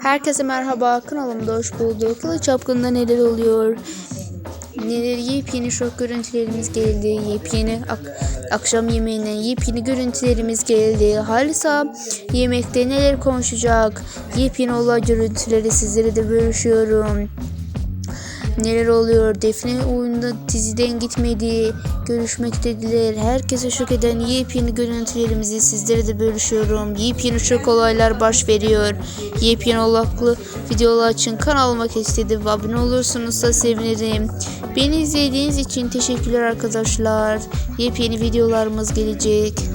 Herkese merhaba, kanalımda hoş bulduk. Kılıç Çapkın'da neler oluyor? Neler yepyeni şok görüntülerimiz geldi. Yepyeni ak- akşam yemeğinden yepyeni görüntülerimiz geldi. Halisa yemekte neler konuşacak? Yepyeni olay görüntüleri sizlere de bölüşüyorum. Neler oluyor? Defne oyunda diziden gitmedi. Görüşmektediler. Herkese şok eden yepyeni görüntülerimizi sizlere de bölüşüyorum. Yepyeni şok olaylar baş veriyor. Yepyeni olaklı videolar için kanalıma istedim. Abone olursunuz da sevinirim. Beni izlediğiniz için teşekkürler arkadaşlar. Yepyeni videolarımız gelecek.